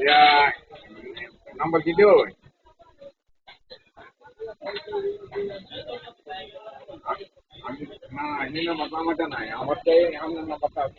Ya, nomor tidur. Ah, ah, nah, ini nama pertama kan ya. Amat saya, yang nama pertama.